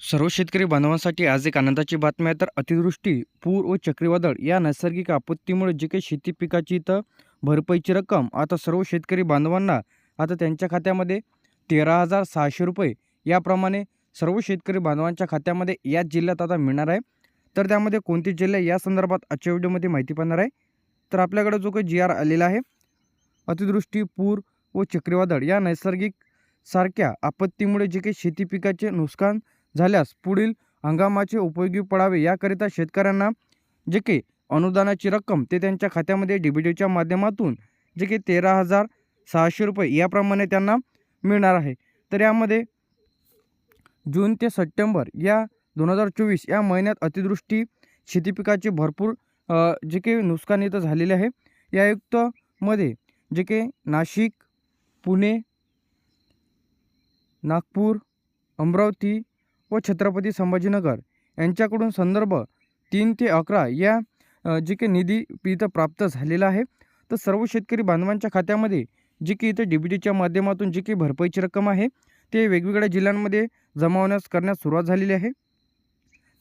सर्व शेतकरी बांधवांसाठी आज एक आनंदाची बातमी आहे. तर अतिवृष्टी पूर व चक्रीवादळ या नैसर्गिक आपत्तीमुळे जे काही शेती पिकाची इथं भरपाईची रक्कम आता सर्व शेतकरी बांधवांना आता त्यांच्या खात्यामध्ये तेरा हजार सहाशे रुपये याप्रमाणे सर्व शेतकरी बांधवांच्या खात्यामध्ये याच जिल्ह्यात आता मिळणार आहे. तर त्यामध्ये कोणते जिल्हे या संदर्भात आजच्या व्हिडिओमध्ये माहिती पाहणार आहे. तर आपल्याकडे जो काही जी आर आलेला आहे अतिवृष्टी पूर व चक्रीवादळ या नैसर्गिक सारख्या आपत्तीमुळे जे काही शेती पिकाचे नुकसान झाल्यास पुढील हंगामाचे उपयोगी पडावे याकरिता शेतकऱ्यांना जे की अनुदानाची रक्कम ते त्यांच्या खात्यामध्ये डी बी माध्यमातून जे की तेरा हजार सहाशे रुपये याप्रमाणे त्यांना मिळणार आहे. तर यामध्ये जून ते सप्टेंबर या दोन हजार चोवीस या महिन्यात अतिवृष्टी शेती पिकाचे भरपूर जे काही नुकसान इथं झालेले आहे. या आयुक्तमध्ये जे काही नाशिक पुणे नागपूर अमरावती व छत्रपती संभाजीनगर यांच्याकडून संदर्भ तीन ते अकरा या जे काही निधी इथं प्राप्त झालेला आहे. तर सर्व शेतकरी बांधवांच्या खात्यामध्ये जी की इथं डी बी टीच्या माध्यमातून जी काही भरपाईची रक्कम आहे ते वेगवेगळ्या जिल्ह्यांमध्ये जमा होण्यास करण्यास सुरुवात झालेली आहे.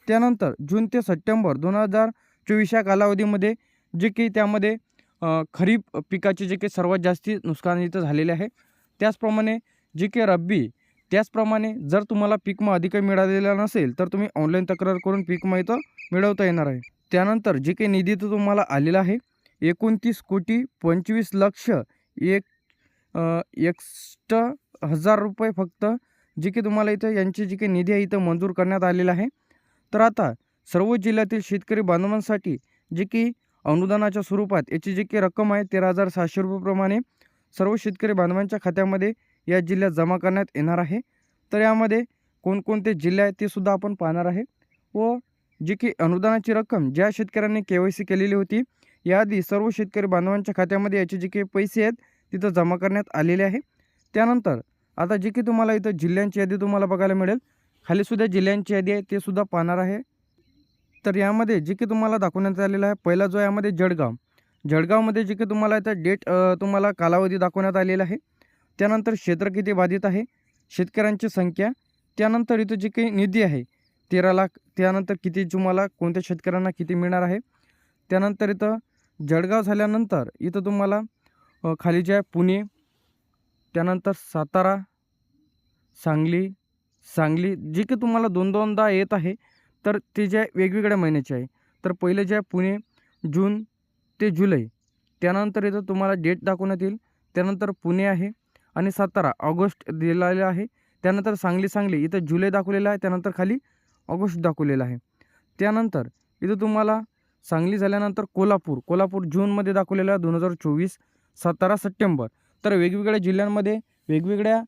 त्यानंतर जून ते सप्टेंबर दोन हजार चोवीस या कालावधीमध्ये जे की त्यामध्ये खरीप पिकाचे जे काही सर्वात जास्ती नुकसान इथं झालेले आहे. त्याचप्रमाणे जे की रब्बी त्याचप्रमाणे जर तुम्हाला पीकमा अधिक मिळालेला नसेल तर तुम्ही ऑनलाईन तक्रार करून पीकमा इथं मिळवता येणार आहे. त्यानंतर जे काही निधी तर तुम्हाला आलेला आहे एकोणतीस कोटी पंचवीस लक्ष एक एकष्ट हजार रुपये फक्त जे की तुम्हाला इथं यांची जी काही निधी आहे इथं मंजूर करण्यात आलेला आहे. तर आता सर्व जिल्ह्यातील शेतकरी बांधवांसाठी जे की अनुदानाच्या स्वरूपात याची जी काही रक्कम आहे तेरा हजार सहाशे रुपयेप्रमाणे सर्व शेतकरी बांधवांच्या खात्यामध्ये या जिल्ह्यात जमा करण्यात येणार आहे. तर यामध्ये कोणकोणते जिल्हे आहेत ते सुद्धा आपण पाहणार आहे. व जी की अनुदानाची रक्कम ज्या शेतकऱ्यांनी के वाय सी केलेली होती याआधी सर्व शेतकरी बांधवांच्या खात्यामध्ये याचे जे काही पैसे आहेत तिथं जमा करण्यात आलेले आहे. त्यानंतर आता जी की तुम्हाला इथं जिल्ह्यांची यादी तुम्हाला बघायला मिळेल. खालीसुद्धा जिल्ह्यांची यादी आहे ते सुद्धा पाहणार आहे. तर यामध्ये जे की तुम्हाला दाखवण्यात आलेलं आहे पहिला जो यामध्ये जळगाव. जळगावमध्ये जे की तुम्हाला इथं डेट तुम्हाला कालावधी दाखवण्यात आलेला आहे. त्यानंतर क्षेत्र किती बाधित आहे? शेतकऱ्यांची संख्या. त्यानंतर इथं जे काही निधी आहे तेरा लाख त्यानंतर किती तुम्हाला कोणत्या शेतकऱ्यांना किती मिळणार आहे? त्यानंतर इथं जळगाव झाल्यानंतर इथं तुम्हाला खाली जे आहे पुणे त्यानंतर सातारा सांगली सांगली जे की तुम्हाला दोन दोनदा येत आहे तर ते जे आहे वेगवेगळ्या महिन्याचे आहे. तर पहिले जे आहे पुणे जून ते जुलै. त्यानंतर इथं तुम्हाला डेट दाखवण्यात येईल. त्यानंतर पुणे आहे. आणि सातारा ऑगस्ट दिलेला आहे. त्यानंतर सांगली सांगली इथं जुलै दाखवलेला आहे. त्यानंतर खाली ऑगस्ट दाखवलेला आहे. त्यानंतर इथं तुम्हाला सांगली झाल्यानंतर कोल्हापूर कोल्हापूर जूनमध्ये दाखवलेला आहे दोन हजार चोवीस सातारा सप्टेंबर. तर वेगवेगळ्या जिल्ह्यांमध्ये वेगवेगळ्या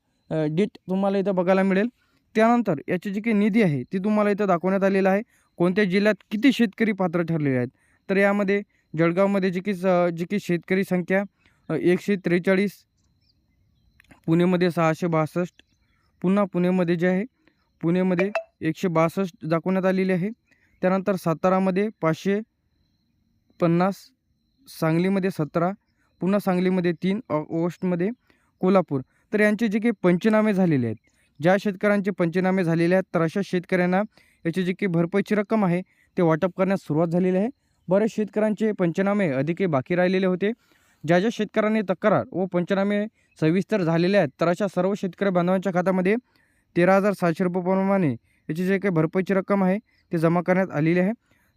डेट तुम्हाला इथं बघायला मिळेल. त्यानंतर याची जी काही निधी आहे ती तुम्हाला इथं दाखवण्यात आलेलं आहे. कोणत्या जिल्ह्यात किती शेतकरी पात्र ठरलेले आहेत? तर यामध्ये जळगावमध्ये जी की स- जी की शेतकरी संख्या एकशे त्रेचाळीस पुणेमध्ये सहाशे बासष्ट पुन्हा पुणेमध्ये जे आहे पुणेमध्ये एकशे बासष्ट दाखवण्यात आलेली आहे. त्यानंतर सातारामध्ये पाचशे पन्नास सांगलीमध्ये सतरा पुन्हा सांगलीमध्ये तीन ऑ- ऑगस्टमध्ये कोल्हापूर. तर यांचे जे काही पंचनामे झालेले आहेत ज्या शेतकऱ्यांचे पंचनामे झालेले आहेत तर अशा शेतकऱ्यांना याची जी काही भरपाईची रक्कम आहे ते वाटप करण्यास सुरुवात झालेली आहे. बरेच शेतकऱ्यांचे पंचनामे अधिक बाकी राहिलेले होते. ज्या ज्या शेतकऱ्यांनी तक्रार व पंचनामे सविस्तर झालेले आहेत तर अशा सर्व शेतकरी बांधवांच्या खात्यामध्ये तेरा हजार सातशे रुपयाप्रमाणे याची जे काही भरपाईची रक्कम आहे ते जमा करण्यात आलेली आहे.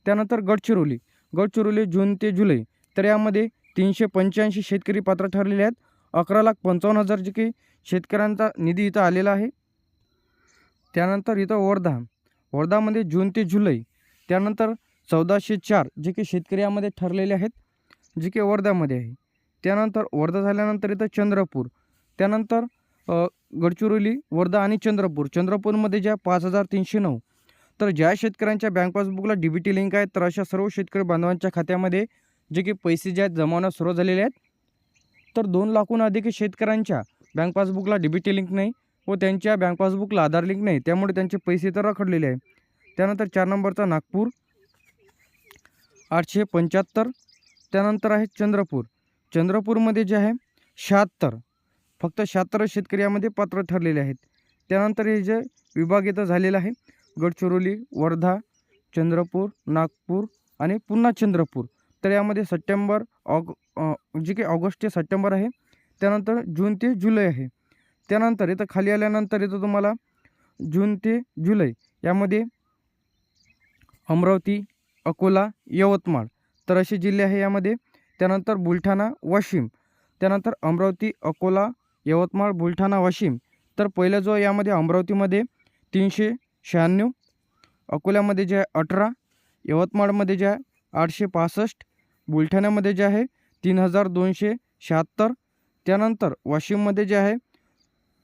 त्यानंतर गडचिरोली गडचिरोली जून ते जुलै. तर यामध्ये तीनशे पंच्याऐंशी शेतकरी पात्र ठरलेले आहेत. अकरा लाख पंचावन्न हजार जे काही शेतकऱ्यांचा निधी इथं आलेला आहे. त्यानंतर इथं वर्धा. वर्धामध्ये जून ते जुलै. त्यानंतर चौदाशे चार जे काही शेतकरी यामध्ये ठरलेले आहेत जे की वर्ध्यामध्ये आहे. त्यानंतर वर्धा झाल्यानंतर इथं चंद्रपूर. त्यानंतर गडचिरोली वर्धा आणि चंद्रपूर. चंद्रपूरमध्ये ज्या पाच हजार तीनशे नऊ. तर ज्या शेतकऱ्यांच्या बँक पासबुकला डी बी टी लिंक आहे तर अशा सर्व शेतकरी बांधवांच्या खात्यामध्ये जे काही पैसे जे आहेत जमावण्यास सुरू झालेले आहेत. तर दोन लाखहून अधिक शेतकऱ्यांच्या बँक पासबुकला डी बी टी लिंक नाही व त्यांच्या बँक पासबुकला आधार लिंक नाही. त्यामुळे त्यांचे पैसे तर रखडलेले आहे त्यानंतर चार नंबरचा नागपूर आठशे पंच्याहत्तर. त्यानंतर आहे चंद्रपूर. चंद्रपूरमध्ये जे आहे शहात्तर. फक्त शहात्तर शेतकरी यामध्ये पात्र ठरलेले आहेत. त्यानंतर हे जे विभाग इथं झालेला आहे गडचिरोली वर्धा चंद्रपूर नागपूर आणि पुन्हा चंद्रपूर. तर यामध्ये सप्टेंबर ऑग जे काही ऑगस्ट ते सप्टेंबर आहे त्यानंतर जून ते जुलै आहे. त्यानंतर इथं खाली आल्यानंतर इथं तुम्हाला जून ते जुलै यामध्ये अमरावती अकोला यवतमाळ. तर असे जिल्हे आहे यामध्ये त्यानंतर बुलढाणा वाशिम. त्यानंतर अमरावती अकोला यवतमाळ बुलढाणा वाशिम. तर पहिला जो आहे यामध्ये अमरावतीमध्ये तीनशे शहाण्णव अकोल्यामध्ये जे आहे अठरा यवतमाळमध्ये जे आहे आठशे पासष्ट बुलढाण्यामध्ये जे आहे तीन हजार दोनशे शहात्तर त्यानंतर वाशिममध्ये जे आहे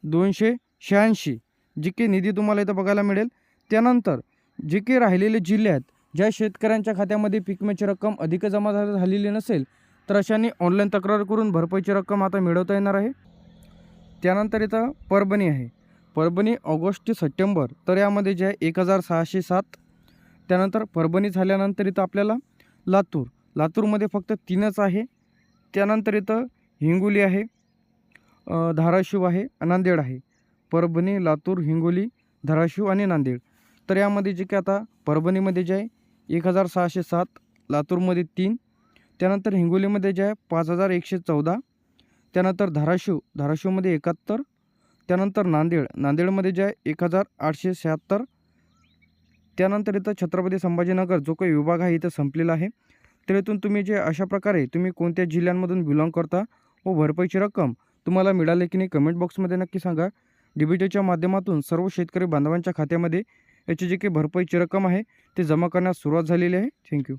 दोनशे शहाऐंशी. जी के निधी तुम्हाला इथं बघायला मिळेल. त्यानंतर जे की राहिलेले जिल्हे आहेत ज्या शेतकऱ्यांच्या खात्यामध्ये पीक रक्कम अधिक जमा झालेली नसेल तर अशांनी ऑनलाईन तक्रार करून भरपाईची रक्कम आता मिळवता येणार आहे. त्यानंतर इथं परभणी आहे. परभणी ऑगस्ट ते सप्टेंबर तर यामध्ये जे आहे एक हजार सहाशे सात. त्यानंतर परभणी झाल्यानंतर इथं आपल्याला लातूर. लातूरमध्ये फक्त तीनच आहे. त्यानंतर इथं हिंगोली आहे. धाराशिव आहे नांदेड आहे. परभणी लातूर हिंगोली धाराशिव आणि नांदेड. तर यामध्ये जे की आता परभणीमध्ये जे आहे एक हजार सहाशे सात लातूरमध्ये तीन त्यानंतर हिंगोलीमध्ये जे आहे पाच हजार एकशे चौदा. त्यानंतर धाराशिव धाराशिवमध्ये एकाहत्तर. त्यानंतर नांदेड नांदेडमध्ये जे आहे एक हजार आठशे शहात्तर. त्यानंतर इथं छत्रपती संभाजीनगर जो काही विभाग आहे इथं संपलेला आहे. तर इथून तुम्ही जे अशा प्रकारे तुम्ही कोणत्या जिल्ह्यांमधून बिलॉंग करता व भरपाईची रक्कम तुम्हाला मिळाली की नाही कमेंट बॉक्समध्ये नक्की सांगा. डीबीटीच्या माध्यमातून सर्व शेतकरी बांधवांच्या खात्यामध्ये याची जी काही भरपाईची रक्कम आहे ती जमा करण्यास सुरुवात झालेली आहे. थँक्यू